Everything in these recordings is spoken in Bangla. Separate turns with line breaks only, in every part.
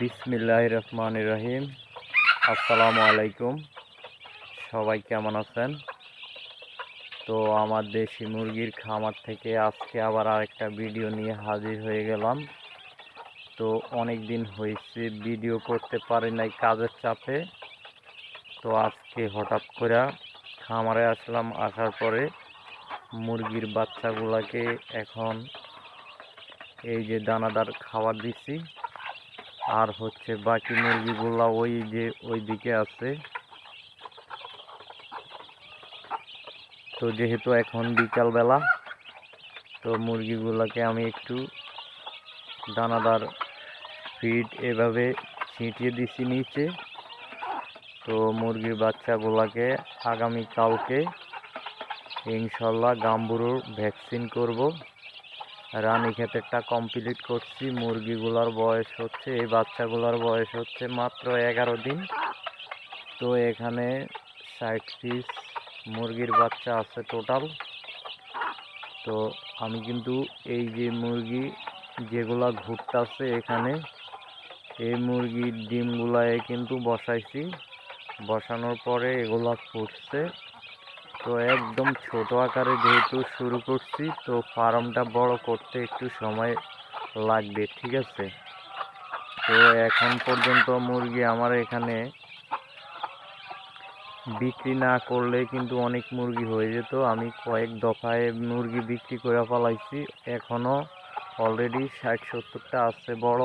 বিসমিল্লাহ রহমান রহিম। আসসালামু আলাইকুম। সবাই কেমন আছেন? তো আমার দেশি মুরগির খামার থেকে আজকে আবার আরেকটা ভিডিও নিয়ে হাজির হয়ে গেলাম। তো অনেক দিন হয়েছে ভিডিও করতে পারি নাই কাজের চাপে। তো আজকে হঠাৎ করে খামারে আসলাম, আসার পরে মুরগির বাচ্চাগুলাকে এখন এই যে দানাদার খাবার দিচ্ছি আর হচ্ছে বাকি মুরগিগুলা ওই যে ওই দিকে আছে। তো যেহেতু এখন বিকালবেলা, তো মুরগিগুলোকে আমি একটু দানাদার ফিড এভাবে ছিটিয়ে দিছি নিচে। তো মুরগির বাচ্চাগুলোকে আগামী কালকে ইনশাল্লাহ গাম্বুরুর ভ্যাকসিন করব। রানী ক্ষেতেরটা কমপ্লিট করছি, মুরগিগুলোর বয়স হচ্ছে, এই বাচ্চাগুলোর বয়স হচ্ছে মাত্র এগারো দিন। তো এখানে ষাট পিস মুরগির বাচ্চা আছে টোটাল তো আমি কিন্তু এই যে মুরগি যেগুলা ঘুরতেছে এখানে, এই মুরগির ডিমগুলায় কিন্তু বসাইছি। বসানোর পরে এগুলা ফুটছে। তো একদম ছোট আকারে যেহেতু শুরু করছি, তো ফার্মটা বড় করতে একটু সময় লাগবে, ঠিক আছে? তো এখন পর্যন্ত মুরগি আমার এখানে বিক্রি না করলে কিন্তু অনেক মুরগি হয়ে যেত। আমি কয়েক দফায় মুরগি বিক্রি করে ফেলাইছি এখনও অলরেডি ষাট সত্তরটা আছে বড়।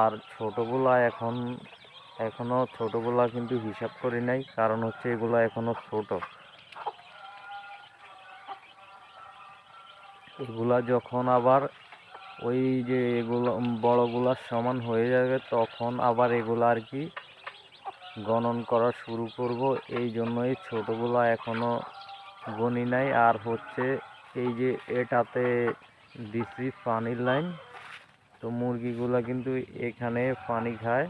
আর ছোটোগুলা এখন এখনও ছোটগুলা কিন্তু হিসাব করি নাই, কারণ হচ্ছে এগুলো এখনও ছোট। এগুলা যখন আবার ওই যে এগুলো বড়গুলার সমান হয়ে যাবে, তখন আবার এগুলো আর কি গণন করা শুরু করব। এই জন্যই ছোটোগুলা এখনও গণি নাই। আর হচ্ছে এই যে এটাতে দিছি পানির লাইন, তো মুরগিগুলা কিন্তু এখানে পানি খায়।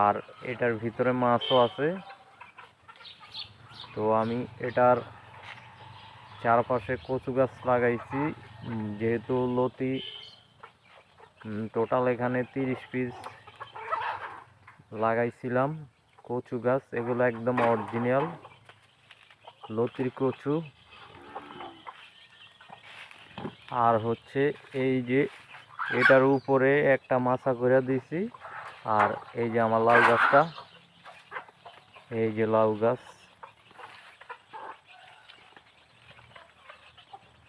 আর এটার ভিতরে মাছও আছে। তো আমি এটার চারপাশে কচু গাছ লাগাইছি যেহেতু লতি টোটাল এখানে তিরিশ পিস লাগাইছিলাম কচু গাছ, এগুলো একদম অরিজিনাল লতির কচু। আর হচ্ছে এই যে এটার উপরে একটা মাছা করে দিছি। আর এই যে আমার লাউ গাছটা, এই যে লাউ গাছ,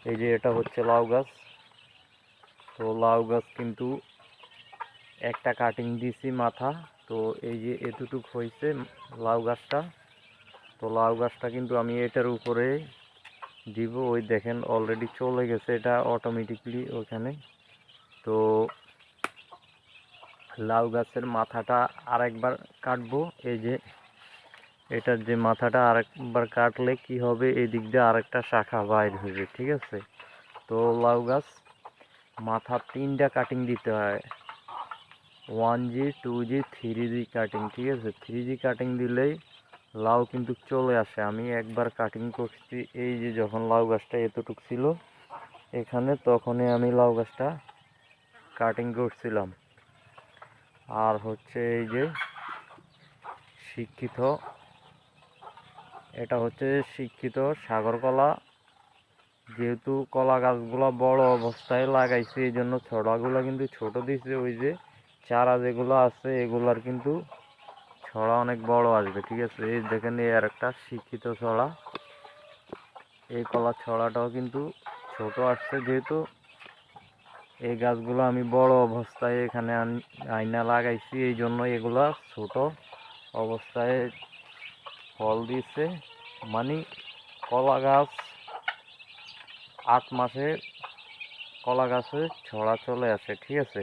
এই যে এটা হচ্ছে লাউ গাছ। তো লাউ গাছ কিন্তু একটা কাটিং দিছি মাথা, তো এই যে এতটুক হয়েছে লাউ গাছটা। তো লাউ গাছটা কিন্তু আমি এটার উপরে দিব, ওই দেখেন অলরেডি চলে গেছে, এটা অটোমেটিকলি ওখানে। তো লাউ গাছের মাথাটা আরেকবার কাটবো। এই যে এটার যে মাথাটা আরেকবার কাটলে কি হবে? এই দিক দিয়ে আরেকটা শাখা বাইর হবে ঠিক আছে? তো লাউ গাছ, মাথা তিনটা কাটিং দিতে হয়। One G two G three G cutting ঠিক আছে? থ্রি জি কাটিং দিলেই লাউ কিন্তু চলে আসে। আমি একবার কাটিং করছি, এই যে যখন লাউ গাছটা এতটুক ছিল, এখানে তখনই আমি লাউ গাছটা কাটিং করছিলাম। আর হচ্ছে এই যে শিক্ষিত, এটা হচ্ছে শিক্ষিত সাগর কলা যেহেতু কলা গাছগুলো বড় অবস্থায় লাগাইছে, এই জন্য ছড়াগুলো কিন্তু ছোট দিছে। ওই যে চারা যেগুলো আছে, এগুলার কিন্তু ছড়া অনেক বড় আসবে, ঠিক আছে? এই দেখেন, এই আর একটা শিক্ষিত ছড়া। এই কলা ছড়াটাও কিন্তু ছোট আসছে, যেহেতু এই গাছগুলো আমি বড় অবস্থায় এখানে আইনা লাগাইছি, এই জন্য এগুলা ছোট অবস্থায় ফল দিচ্ছে মানে কলা গাছ আট মাসে কলা গাছে ছড়া চলে আসে, ঠিক আছে?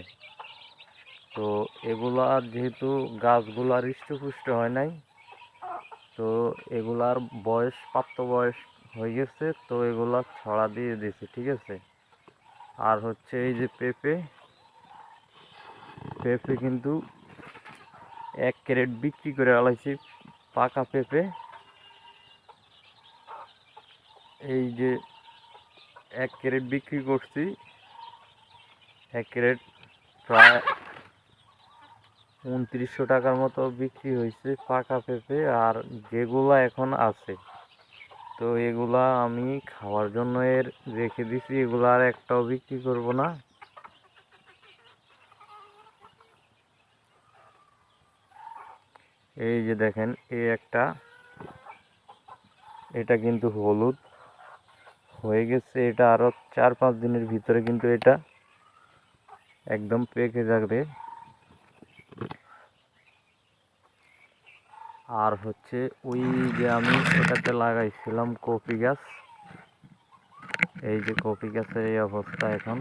তো এগুলার যেহেতু গাছগুলার হৃষ্টপুষ্ট হয় নাই, তো এগুলার বয়স প্রাপ্ত বয়স হয়ে গেছে, তো এগুলা ছড়া দিয়ে দিয়েছে ঠিক আছে? আর হচ্ছে এই যে পেঁপে পেঁপে কিন্তু এক ক্যারেট বিক্রি করে আলাইছি পাকা পেঁপে। এই যে এক ক্যারেট বিক্রি করছি, এক ক্যারেট প্রায় উনত্রিশশো টাকার মতো বিক্রি হয়েছে পাকা পেঁপে, আর যেগুলা এখন আছে। তো এগুলা আমি খাওয়ার জন্য এর রেখে দিছি, এগুলো আর একটাও বিক্রি করব না। এই যে দেখেন, এই একটা, এটা কিন্তু হলুদ হয়ে গেছে, এটা আরও চার পাঁচ দিনের ভিতরে কিন্তু এটা একদম পেকে যাবে। আর হচ্ছে ওই যে আমি ওটাতে লাগাইছিলাম কপি গাছ। এই যে কপি গাছের এই অবস্থা এখন।